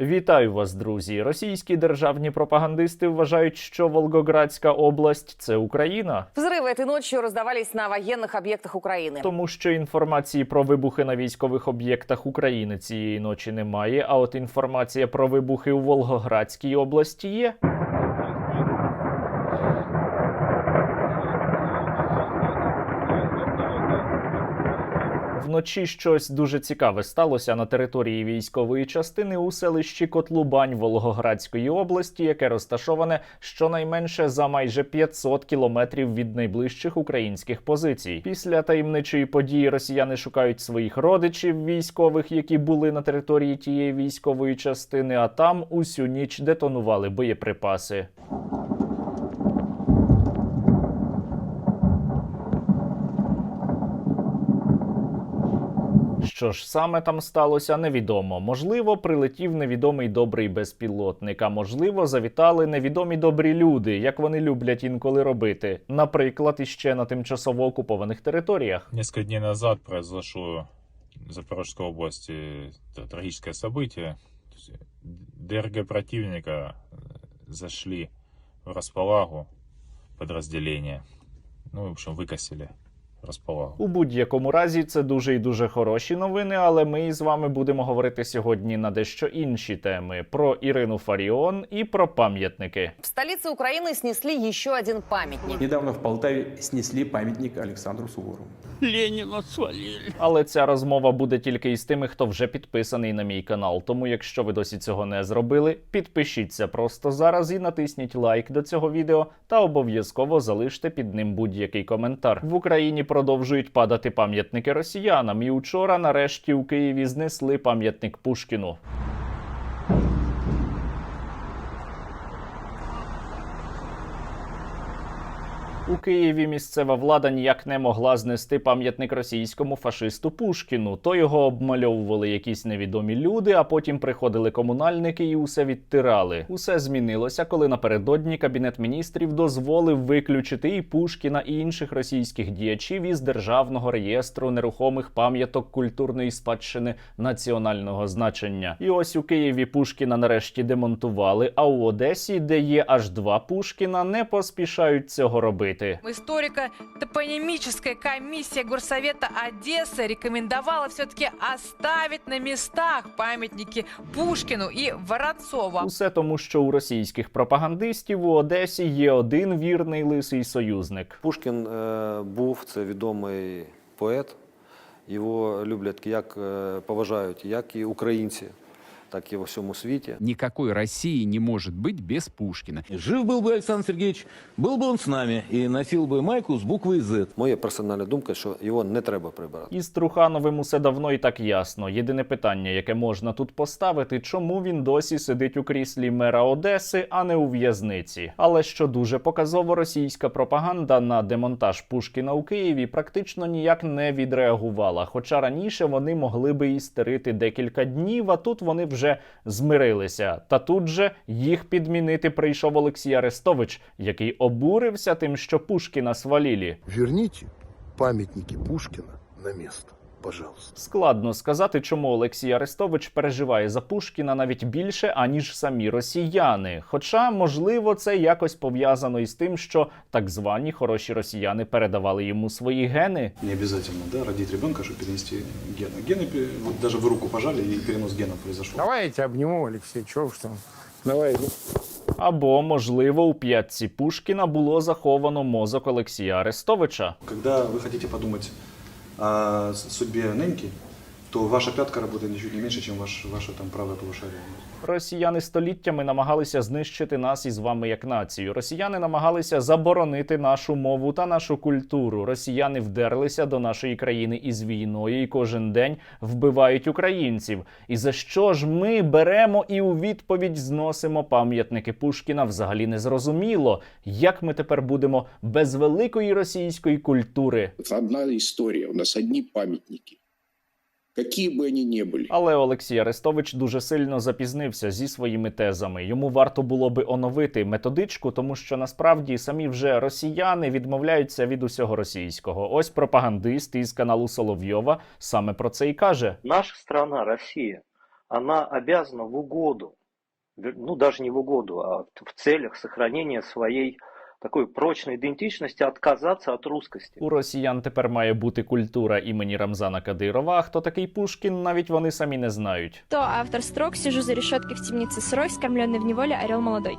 Вітаю вас, друзі! Російські державні пропагандисти вважають, що Волгоградська область це Україна, Взрывы этой ночью раздавались на военных объектах Украины. тому що інформації про вибухи на військових об'єктах України цієї ночі немає. А от інформація про вибухи у Волгоградській області є. Вночі щось дуже цікаве сталося на території військової частини у селищі Котлубань Волгоградської області, яке розташоване щонайменше за майже 500 кілометрів від найближчих українських позицій. Після таємничої події росіяни шукають своїх родичів військових, які були на території тієї військової частини. А там усю ніч детонували боєприпаси. Що ж саме там сталося, невідомо. Можливо, прилетів невідомий добрий безпілотник, а можливо, завітали невідомі добрі люди, як вони люблять інколи робити. Наприклад, іще на тимчасово окупованих територіях. Несколько дней назад произошло в Запорожской области т- трагическое событие. То есть ДРГ противника э, зашли в располагу подразделения. Ну, в общем, выкосили располагу. У будь-якому разі це дуже і дуже хороші новини, але ми з вами будемо говорити сьогодні на дещо інші теми: про Ірину Фаріон і про пам'ятники. В столице Украины снесли еще один памятник. Недавно в Полтаве снесли памятник Александру Суворову. Ленина свалили. Але ця розмова буде тільки із тими, хто вже підписаний на мій канал. Тому, якщо ви досі цього не зробили, підпишіться просто зараз і натисніть лайк до цього відео та обов'язково залиште під ним будь-який коментар. В Україні продовжують падати пам'ятники росіянам. І учора, нарешті, у Києві знесли пам'ятник Пушкіну. У Києві місцева влада ніяк не могла знести пам'ятник російському фашисту Пушкіну. То його обмальовували якісь невідомі люди, а потім приходили комунальники і усе відтирали. Усе змінилося, коли напередодні кабінет міністрів дозволив виключити і Пушкіна, і інших російських діячів із державного реєстру нерухомих пам'яток культурної спадщини національного значення. І ось у Києві Пушкіна нарешті демонтували. А у Одесі, де є аж два Пушкіна, не поспішають цього робити. Историко-топонимическая комиссия Горсовета Одессы рекомендовала все-таки оставить на местах памятники Пушкину и Воронцова. Усе тому, що у російських пропагандистів у Одесі є один вірний лисий союзник. Пушкін е, був це відомий поет. Його люблять як е, поважають як і українці, так і в усьому світі. Никакой России не может быть без Пушкина. Жив был бы Александр Сергеевич, был бы он с нами и носил бы майку с буквой «З». Моя персональна думка, що його не треба прибирати. Із Трухановим усе давно і так ясно. Єдине питання, яке можна тут поставити, чому він досі сидить у кріслі мера Одеси, а не у в'язниці. Але що дуже показово, російська пропаганда на демонтаж Пушкіна у Києві практично ніяк не відреагувала. Хоча раніше вони могли би істерити декілька днів, а тут вони вже змирилися. Та тут же їх підмінити прийшов Олексій Арестович, який обурився тим, що Пушкіна свалілі. Верніть памятники Пушкіна на место, пожалуйста. Складно сказати, чому Олексій Арестович переживає за Пушкіна навіть більше, аніж самі росіяни. Хоча, можливо, це якось пов'язано із тим, що так звані хороші росіяни передавали йому свої гени. Не обязательно, да, родить ребенка, чтобы перенести гены. Гены, пе- вот даже вы руку пожали, и перенос генов произошел. Давай я тебя обниму, Алексей, чего уж там. Давай. Або, можливо, у п'ятці Пушкіна було заховано мозок Олексія Арестовича. Когда вы хотите подумать о с- судьбе Неньки, то ваша пятка работает ничуть не меньше, чем ваш, ваше там правое полушарие. Росіяни століттями намагалися знищити нас із вами як націю. Росіяни намагалися заборонити нашу мову та нашу культуру. Росіяни вдерлися до нашої країни із війною і кожен день вбивають українців. І за що ж ми беремо і у відповідь зносимо пам'ятники Пушкіна? Взагалі не зрозуміло, як ми тепер будемо без великої російської культури. Это одна история, у нас одни памятники. Какие бы они ни были. Але Олексій Арестович дуже сильно запізнився зі своїми тезами. Йому варто було би оновити методичку, тому що насправді самі вже росіяни відмовляються від усього російського. Ось пропагандист із каналу Соловйова саме про це і каже. Наша страна, Россия, она обязана в угоду, ну даже не в угоду, а в целях сохранения своей такой прочной идентичности отказаться от русскости. У росіян тепер має бути культура імені Рамзана Кадирова. А хто такий Пушкін, навіть вони самі не знають. То автор строк «Сижу за решеткой в темнице сырой, скормленный в неволе орел молодой»?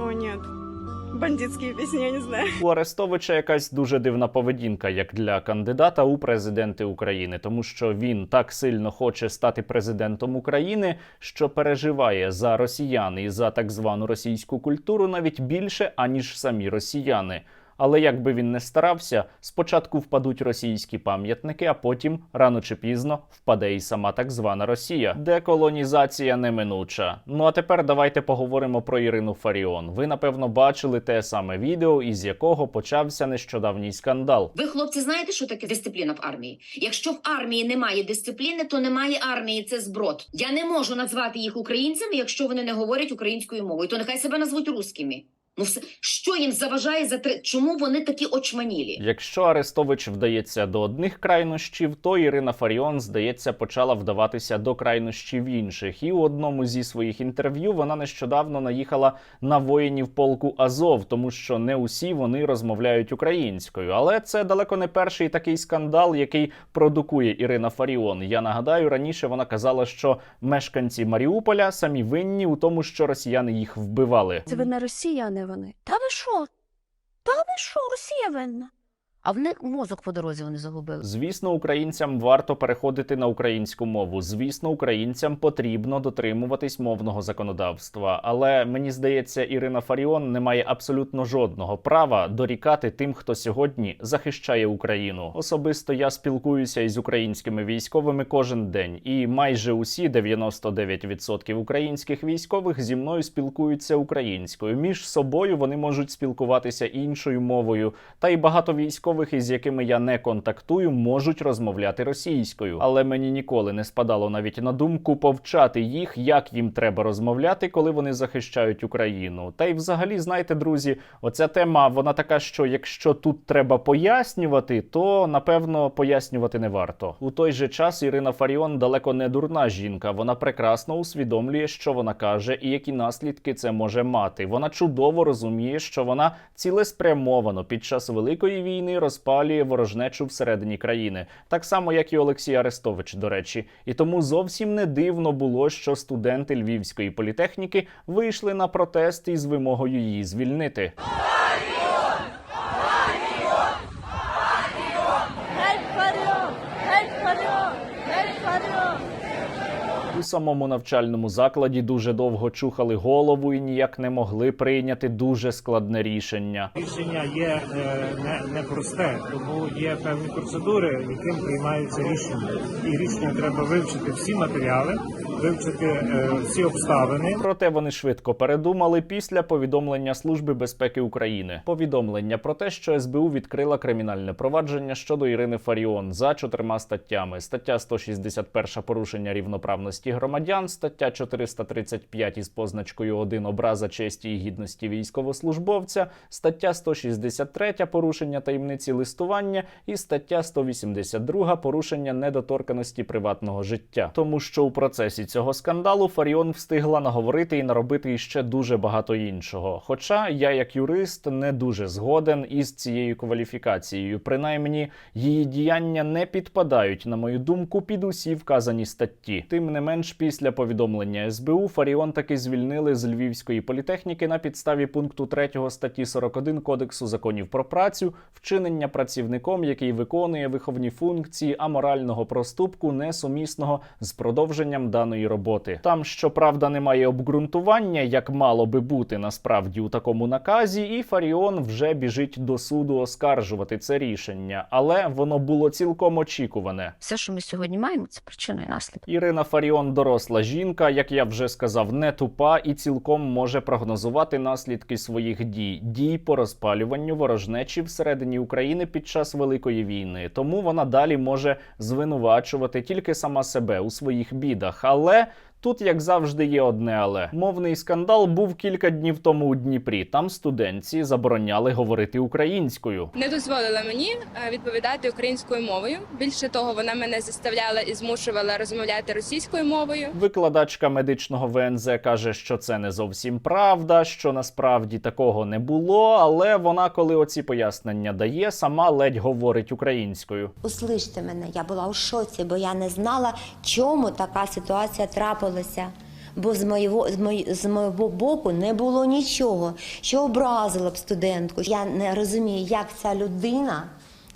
О, нет. Бандитские пісні, я не знаю. У Арестовича якась дуже дивна поведінка, як для кандидата у президенти України, тому що він так сильно хоче стати президентом України, що переживає за росіян і за так звану російську культуру навіть більше аніж самі росіяни. Але як би він не старався, спочатку впадуть російські пам'ятники, а потім рано чи пізно впаде і сама так звана Росія. Деколонізація неминуча. Ну а тепер давайте поговоримо про Ірину Фаріон. Ви напевно бачили те саме відео, із якого почався нещодавній скандал. Ви, хлопці, знаєте, що таке дисципліна в армії? Якщо в армії немає дисципліни, то немає армії. Це зброд. Я не можу назвати їх українцями, якщо вони не говорять українською мовою. То нехай себе назвуть русскими. Ну все, що їм заважає за три? Чому вони такі очманілі? Якщо Арестович вдається до одних крайнощів, то Ірина Фаріон, здається, почала вдаватися до крайнощів інших. І у одному зі своїх інтерв'ю вона нещодавно наїхала на воїнів полку Азов, тому що не усі вони розмовляють українською. Але це далеко не перший такий скандал, який продукує Ірина Фаріон. Я нагадаю, раніше вона казала, що мешканці Маріуполя самі винні у тому, що росіяни їх вбивали. Це винна Росія, не вони. Та ви що? Та ви що, Росія? А в них мозок по дорозі вони загубили. Звісно, українцям варто переходити на українську мову. Звісно, українцям потрібно дотримуватись мовного законодавства. Але мені здається, Ірина Фаріон не має абсолютно жодного права дорікати тим, хто сьогодні захищає Україну. Особисто я спілкуюся із українськими військовими кожен день, і майже усі 99% українських військових зі мною спілкуються українською. Між собою вони можуть спілкуватися іншою мовою, та й багато військових, із якими я не контактую, можуть розмовляти російською. Але мені ніколи не спадало навіть на думку повчати їх, як їм треба розмовляти, коли вони захищають Україну. Та й взагалі, знаєте, друзі, оця тема вона така, що якщо тут треба пояснювати, то напевно пояснювати не варто. У той же час Ірина Фаріон далеко не дурна жінка. Вона прекрасно усвідомлює, що вона каже, і які наслідки це може мати. Вона чудово розуміє, що вона цілеспрямовано під час великої війни розпалює ворожнечу всередині країни, так само як і Олексій Арестович, до речі. І тому зовсім не дивно було, що студенти Львівської політехніки вийшли на протест із вимогою її звільнити. Геть Фаріон! Геть Фаріон! Геть Фаріон! У самому навчальному закладі дуже довго чухали голову і ніяк не могли прийняти дуже складне рішення. Рішення є е, не, непросте, тому є певні процедури, яким приймаються рішення. І рішення треба вивчити всі матеріали, вивчити е, всі обставини. Проте вони швидко передумали після повідомлення Служби безпеки України. Повідомлення про те, що СБУ відкрила кримінальне провадження щодо Ірини Фаріон за чотирма статтями: стаття 161 – порушення рівноправності громадян, стаття 435 із позначкою 1 образа честі і гідності військовослужбовця, стаття 163 – порушення таємниці листування, і стаття 182 – порушення недоторканості приватного життя. Тому що у процесі цього скандалу Фаріон встигла наговорити і наробити іще дуже багато іншого. Хоча я, як юрист, не дуже згоден із цією кваліфікацією. Принаймні, її діяння не підпадають, на мою думку, під усі вказані статті. Тим не менш, після повідомлення СБУ Фаріон таки звільнили з Львівської політехніки на підставі пункту 3 статті 41 Кодексу законів про працю, вчинення працівником, який виконує виховні функції аморального проступку, несумісного з продовженням даної роботи. Там, щоправда, немає обґрунтування, як мало би бути насправді у такому наказі, і Фаріон вже біжить до суду оскаржувати це рішення, але воно було цілком очікуване. Все, що ми сьогодні маємо, це причина і наслідок. Ірина Фаріон доросла жінка, як я вже сказав, не тупа і цілком може прогнозувати наслідки своїх дій дій по розпалюванню ворожнечі всередині України під час великої війни. Тому вона далі може звинувачувати тільки сама себе у своїх бідах, але. Тут, як завжди, є одне але мовний скандал був кілька днів тому у Дніпрі. Там студентці забороняли говорити українською. Не дозволила мені е, відповідати українською мовою. Більше того, вона мене заставляла і змушувала розмовляти російською мовою. Викладачка медичного ВНЗ каже, що це не зовсім правда, що насправді такого не було. Але вона, коли оці пояснення дає, сама ледь говорить українською. Услыште мене, я була у шоці, бо я не знала, чому така ситуація трапилася. Бо з моєго, з, мої, з моєго боку не було нічого, що образило б студентку. Я не розумію, як ця людина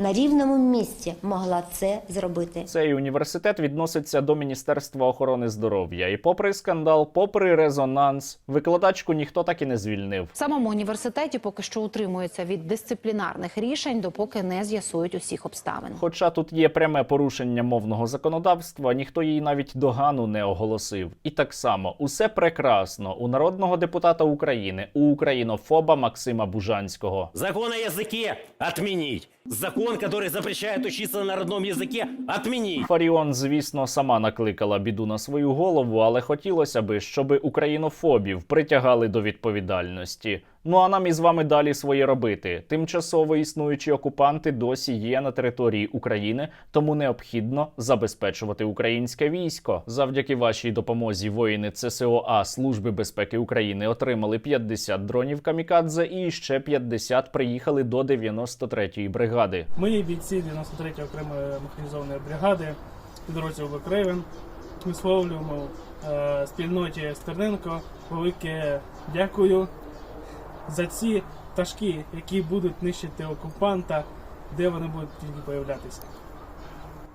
на рівному місці могла це зробити. Цей університет відноситься до Міністерства охорони здоров'я. І попри скандал, попри резонанс, викладачку ніхто так і не звільнив. В самому університеті поки що утримується від дисциплінарних рішень, допоки не з'ясують усіх обставин. Хоча тут є пряме порушення мовного законодавства, ніхто їй навіть догану не оголосив. І так само усе прекрасно у народного депутата України, у українофоба Максима Бужанського. Закон о языке отменить. Закон, который запрещает учиться на родном языке, отменить. Фаріон, звісно, сама накликала біду на свою голову, але хотілося би, щоб українофобів притягали до відповідальності. Ну а нам із вами далі своє робити. Тимчасово існуючі окупанти досі є на території України, тому необхідно забезпечувати українське військо. Завдяки вашій допомозі воїни ЦСОА Служби безпеки України отримали 50 дронів камікадзе і ще 50 приїхали до 93-ї бригади. Ми, бійці 93-ї окремої механізованої бригади підрозділу Бекрейвен, висловлюємо е, спільноті Стерненко велике дякую за ці пташки, які будуть нищити окупанта, де вони будуть тільки появлятися.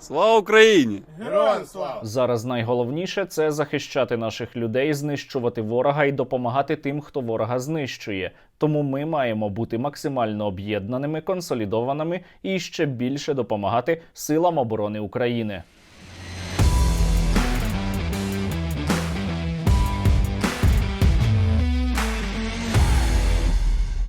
Слава Україні! Героям слава! Зараз найголовніше це захищати наших людей, знищувати ворога і допомагати тим, хто ворога знищує. Тому ми маємо бути максимально об'єднаними, консолідованими і ще більше допомагати силам оборони України.